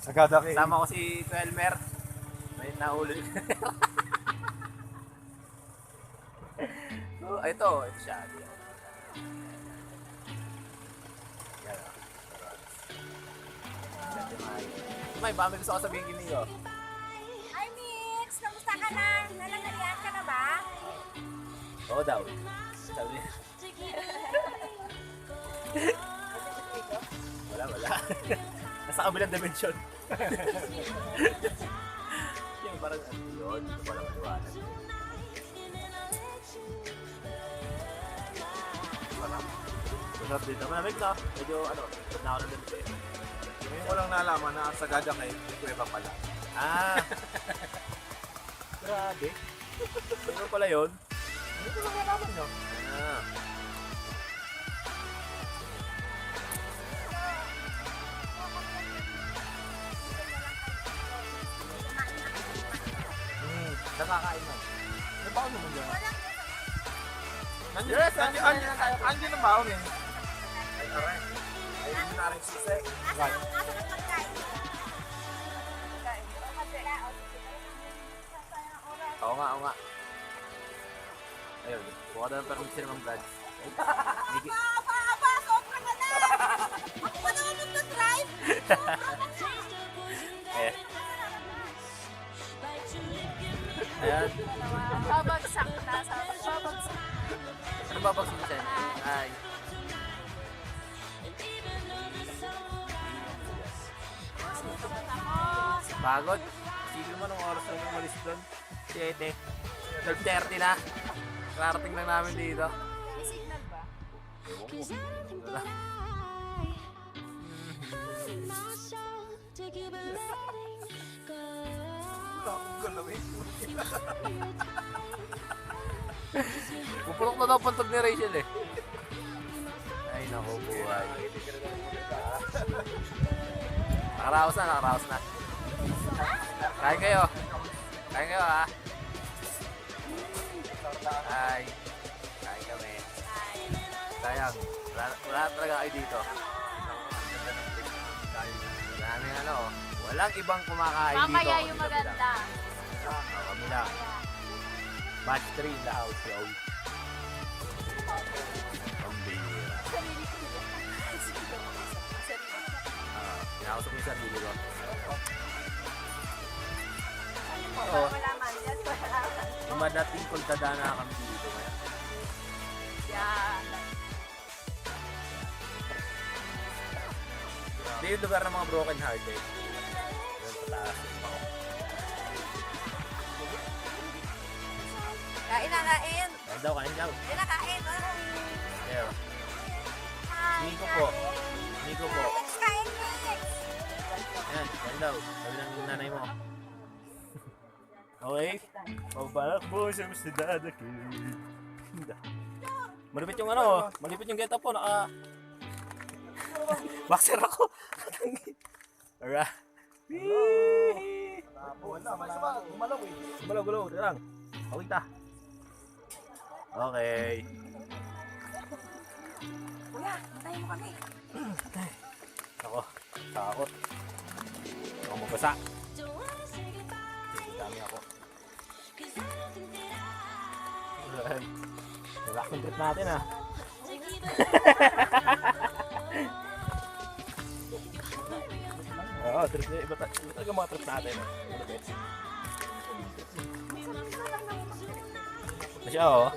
Sagada. Kay. Kasama ko si Elmer. May nahuli. so, ito, ito siya. May, baka may gusto ko sabihin kini ko. Hi, Mix! Kamusta ka na? Nalangalian ka na ba? Oo daw. Sabi niya. wala, wala. Nasa kabilang dimension. yung parang ano yun, ito parang maliwanag. Parang, masarap dito. Malamig na. Medyo ano, na ako ng ganito eh. Ngayon ko lang nalaman na ang Sagada kay Kuweba pala. Ah! Grabe. Ano pala yun? Hindi ko lang nalaman nyo. Ah. Nakakain na. May baon naman dyan. Nandiyan, Yes, nandiyan, nandiyan, nandiyan, ang baon eh. Ay, aray. Ay, hindi na rin sisi. Right. Ang. Oo nga, oo nga. Ayun, buka daw ng permit si Ma'am Brad. Migi. Aba, aba, sobra ka na! Ako ba naman magdadrive? Eh. Ayan. Babagsak na sa babagsak. Ano ba pag sumusin? Ay. Pagod. Sige mo nung oras na umalis doon. 7. 12.30 na. Karating lang namin dito. May signal ba? Wala. Wala Pupulok na daw pantog ni Rachel eh. Ay nako buhay. Nakaraos na, nakaraos na. Kain kayo. Kain kayo ha. Ay. Kain kami. Sayang. Wala, wala talaga kayo dito. Maraming ano. Walang ibang kumakain dito. Mamaya yung maganda. Ah, kami lang. Batch 3 in the house, yo. Ang bihira. Ah, Pinakausap ko yung sarili ko. Oo. Dumadating kultadana kami dito ngayon. Yan. Hindi yung lugar ng mga broken hearted. Yun, pataas. Kain na, kain. Kain daw, kain daw. Kain na, kain. There. Nico po. Nico po. Kain, mix. Ayan, kain daw. Sabi ng nanay mo. okay. Pagbalak mo siya sa dadaki. Malipit yung ano, malipit yung get up po. Naka... Boxer ako. Alright. Wala, malabo. Umalaw eh. Gulaw, gulaw. Tira lang. Okay ta. Okay. Kuya, hintayin mo kami. Ako, takot. Ako mabasa. Dami ako. Alright. Relax yung trip natin ah. Oo, trip na iba, iba talaga mga trip natin ah. Na siya oh.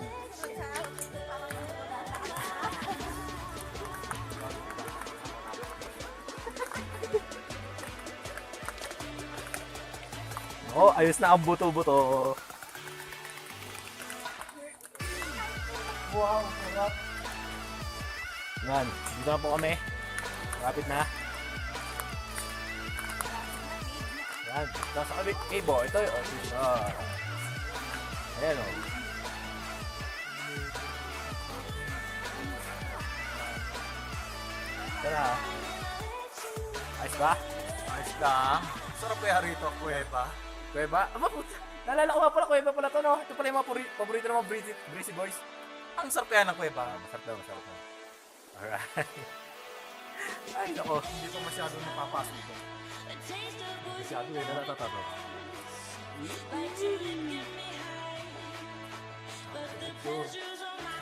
Oh, ayos na ang buto-buto. Wow, sarap. Yan, dito na po kami. Kapit na. Yan, nasa kami. Ibo, ito yung office. Ah. Ayan o. Tara. Ayos ba? Ayos lang. Sarap kaya rito, Kuweba. Kuweba? Aba, puta. Naalala ko nga pala, kuweba pala to, no? Ito pala yung mga puri- paborito ng mga breezy, breezy boys. Ang sarap kaya ng Kuweba. Ah, masarap daw, masarap daw. Alright. Ay, nako. Hindi pa masyado napapasok ito. Masyado eh, natatato.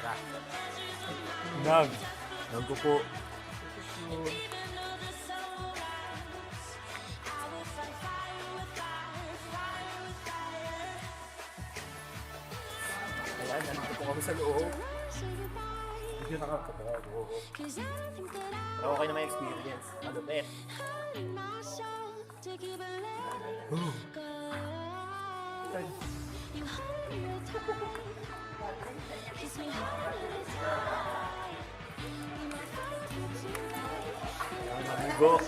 Tara. Nag. Nag ko po. Kami sa loob. Hindi nakakatawa. Pero okay na may experience. Malupit. Ang maligo.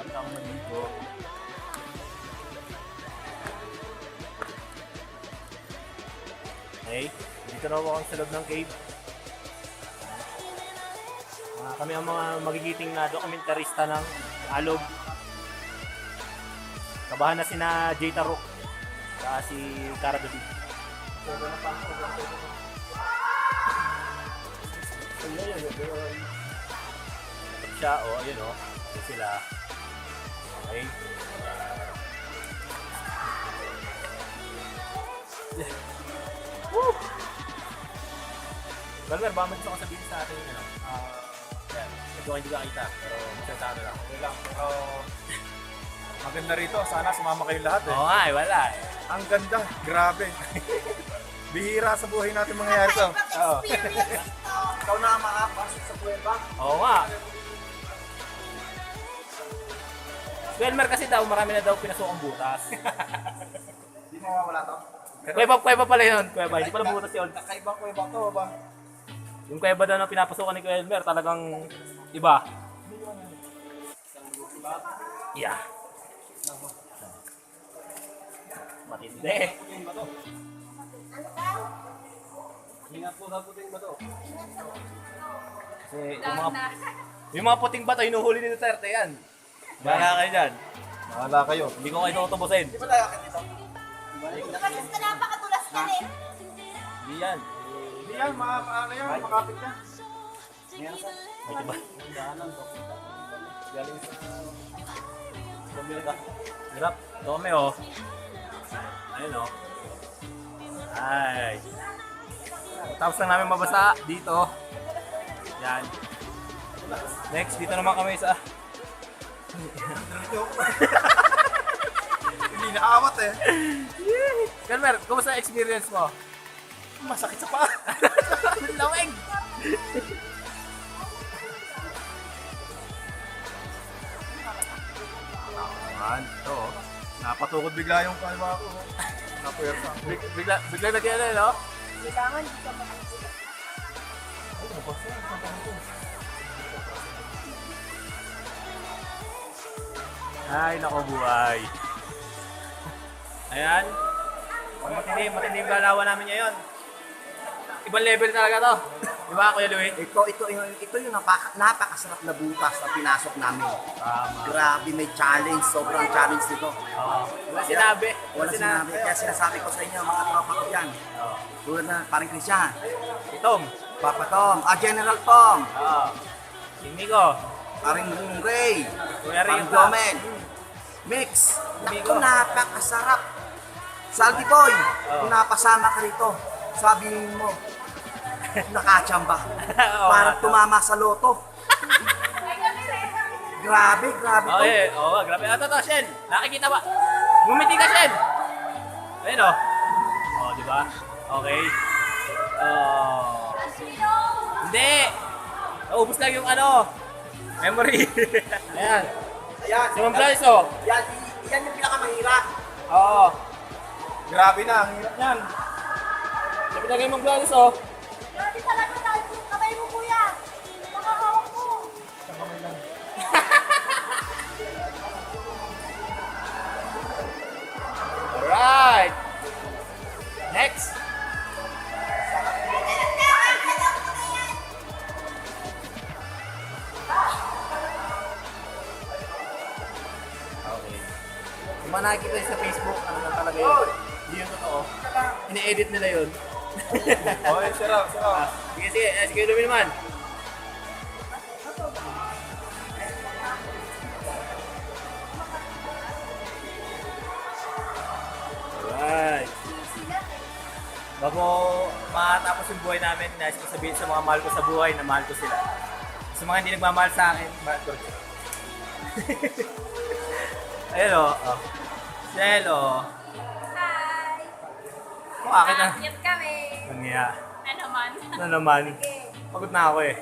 At ang maligo. Okay, dito na ako sa loob ng cave. Ah, kami ang mga magigiting na dokumentarista ng Alog. Kabahan na sina Jay Tarok at si Cara David. Siya, o, oh, ayun o. Ito sila. Okay. Woo! Balmer, baka gusto ka sabihin sa atin, ano? Ah, yan. Ito hindi ka kita, pero magsalita ka na lang. Okay lang. Pero maganda rito. Sana sumama kayong lahat eh. Oo nga, eh, wala eh. Ang ganda. Grabe. Bihira sa buhay natin mangyayari to. Oo. Experience ito. Ikaw na ang makapasok sa buhay ba? Oo nga. Welmer kasi daw, marami na daw pinasukang butas. Hindi mawawala to. kuweba, kuweba pala yun. Kuweba, hindi pala butas yun. Kakaiba ko iba to ba? Yung kuweba daw na pinapasukan ni Welmer, talagang iba. Yeah. Matindi. Ingat po sa puting ba to? Kasi yung mga, yung mga puting bato, hinuhuli ni Duterte yan. Bahala kayo dyan. Mahala kayo. Hindi ko kayo tutubusin. Di ba tayo akit dito? Kasi sa napakatulas ka rin. Hindi yan. Yan. Ma ano yan? Makapit ka. May diba? Galing sa... Bumili ka. Hirap. Ito kami oh. Ayun oh. Ay. Tapos lang namin mabasa dito. Yan. Next, dito naman kami sa... Hindi naawat eh. Kalmer, kumusta ang experience mo? Masakit sa paa. Laweng! Man, ito oh. Napatukod bigla yung kalwa ko. Napuwersa. Big, bigla, bigla na kaya no? Kailangan di ka makikita. Ay, nako buhay. Ayan. Matindi, matindi yung galawan namin ngayon. Ibang level talaga to. Di ba, Kuya Louie? Ito, ito, yung, ito yung napaka, napakasarap na butas na pinasok namin. Tama. Grabe, may challenge. Sobrang challenge nito. Oo. Wala sinabi. Wala sinabi. Kaya sinasabi ko sa inyo, mga tropa ko dyan. Oo. Tulad na parang Christian, Itong. Papa Tom, ah, General Tom, Oo. Si Miko. paring Ray, Kuya Ray paring yung pa. Jomel. Mix. Naku, napakasarap. Salty Boy, kung napasama ka rito, sabihin mo, nakachamba. Oo, Parang nga. tumama sa loto. Grabe, grabe to. eh. Oo, grabe. Ito to, Shen. Nakikita ba? Ngumiti ka, Shen. Ayun, oh. Oh, di ba? Okay. Oh. Hindi. Naubos lang yung ano. Memory. Ayan. Ayan, Si Ma'am Gladys, oh. yan, yan yung pinakamahirap. Oo. Grabe na, ang hirap niyan. Sabi na kay Ma'am Gladys, oh. Sarap, sarap. Ah, sige, sige. Eh, sige, inumin naman. Alright. Bago matapos yung buhay namin, nais ko sabihin sa mga mahal ko sa buhay na mahal ko sila. Sa mga hindi nagmamahal sa akin, mahal ko sila. Ayun o. Oh. Hello. Oh. Hi! Oh, akin na. Akyat kami. Ang yeah. Ano man? Ano naman? Pagod na ako eh.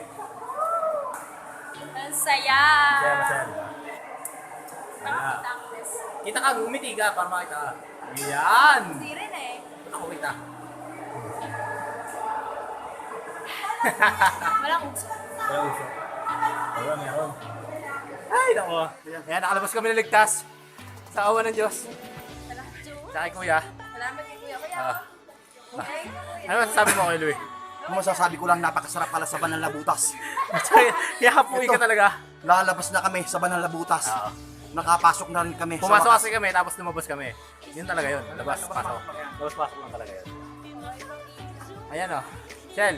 Ang saya. Kaya masaya. Nakakita best. Kita ka, umiti ka para makita ka. Ayan! Hindi rin eh. Ako kita. Walang uso. Wala uso. Wala, meron. Ay, nako. Ayan, nakalabas kami na ligtas. Sa awa ng Diyos. Salamat, Ju. Sa akin, kuya. Salamat kay Kuya. Kuya. Ah. Ano masasabi mo kay Louie? Ang masasabi ko lang, napakasarap pala sa Banal Labutas. Yahapuin ka talaga. Lalabas na kami sa Banal Labutas. Oo. Nakapasok na rin kami. sa Pumasok wakas. kasi kami, tapos lumabas kami. Yun talaga yun. Labas, pasok. Labas, pasok lang talaga yun. Ayan o. Shell.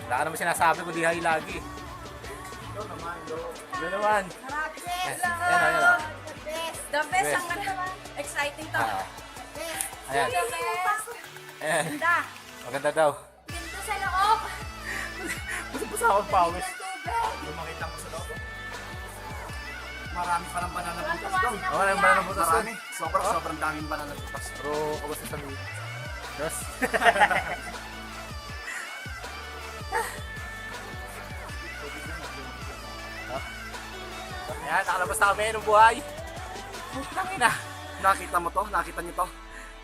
Wala ka naman sinasabi kung di hay lagi. Yun naman. Yes. Ayan o, ayan o. The best. The best Best. ang ano. Exciting to. Ah. Ayan. Ayan. Ganda. Maganda daw. Ganda sa loob. Busa akong pawis. Tubig. Makita mo sa loob. Marami pa ng Banal Labutas Tuwa-tuwa doon. Oo, yung Kuya. banana butas doon. Marami. Sobrang, sobrang daming Banal Labutas. Pero, kamusta sa mga? Diyos. Ayan, nakalabas na kami ng buhay. Tangin na. Nakita mo to? Nakita niyo to?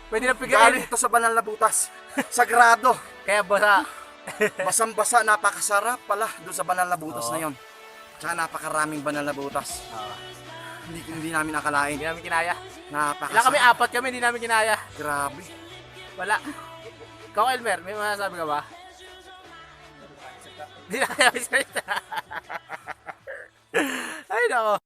Pwede na Galing pigain. ito sa Banal Labutas. Sagrado. Kaya basa. Basang-basa, napakasarap pala doon sa Banal Labutas Oo. na yon. Tsaka napakaraming Banal Labutas. Ah, Hindi, hindi namin akalain. Hindi namin kinaya. Napakasarap. Ilan kami? Apat kami, hindi namin kinaya. Grabe. Wala. Ikaw, Elmer, may masasabi ka ba? Hindi na kaya. Ay, nako.